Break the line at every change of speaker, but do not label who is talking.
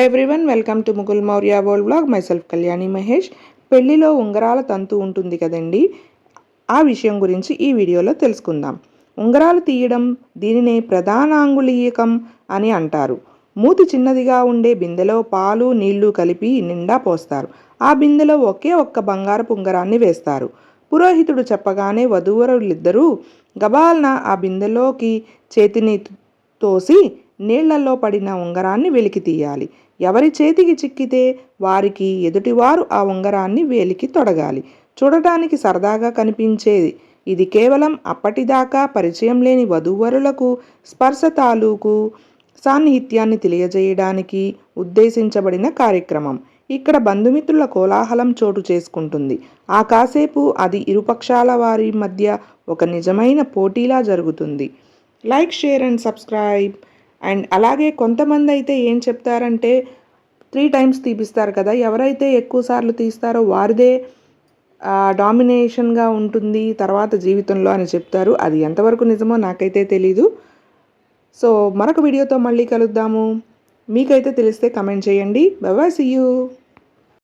Everyone welcome to Mugul Maurya world blog myself Kalyani Mahesh పెళ్ళిలో ఉంగరాల తంతు ఉంటుంది కదండి? ఆ విషయం గురించి ఈ వీడియోలో తెలుసుకుందాం. ఉంగరాలు తీయడం దీనినే ప్రధానాంగుళీయకం అని అంటారు. మూతి చిన్నదిగా ఉండే బిందెలో పాలు నీళ్ళు కలిపి నిండా పోస్తారు. ఆ బిందెలో ఒకే ఒక్క బంగారపు ఉంగరాన్ని వేస్తారు. పురోహితుడు చెప్పగానే వధూవరులిద్దరూ గబాల్న ఆ బిందెలోకి చేతిని తోసి నీళ్ళలో పడిన ఉంగరాన్ని వెలికి తీయాలి. ఎవరి చేతికి చిక్కితే వారికి ఎదుటివారు ఆ ఉంగరాన్ని వేలికి తొడగాలి. చూడటానికి సరదాగా కనిపించేది. ఇది కేవలం అప్పటిదాకా పరిచయం లేని వధూవరులకు స్పర్శ తాలూకు సాన్నిహిత్యాన్ని తెలియజేయడానికి ఉద్దేశించబడిన కార్యక్రమం. ఇక్కడ బంధుమిత్రుల కోలాహలం చోటు చేసుకుంటుంది. ఆ కాసేపు అది ఇరుపక్షాల వారి మధ్య ఒక నిజమైన పోటీలా జరుగుతుంది. Like share and subscribe. And అలాగే కొంతమంది అయితే ఏం చెప్తారంటే త్రీ టైమ్స్ తీపిస్తారు కదా ఎవరైతే ఎక్కువ సార్లు తీస్తారో వారిదే డామినేషన్గా ఉంటుంది తర్వాత జీవితంలో అని చెప్తారు. అది ఎంతవరకు నిజమో నాకైతే తెలీదు. సో మరొక వీడియోతో మళ్ళీ కలుద్దాము. మీకైతే తెలిస్తే కమెంట్ చేయండి. Bye see you.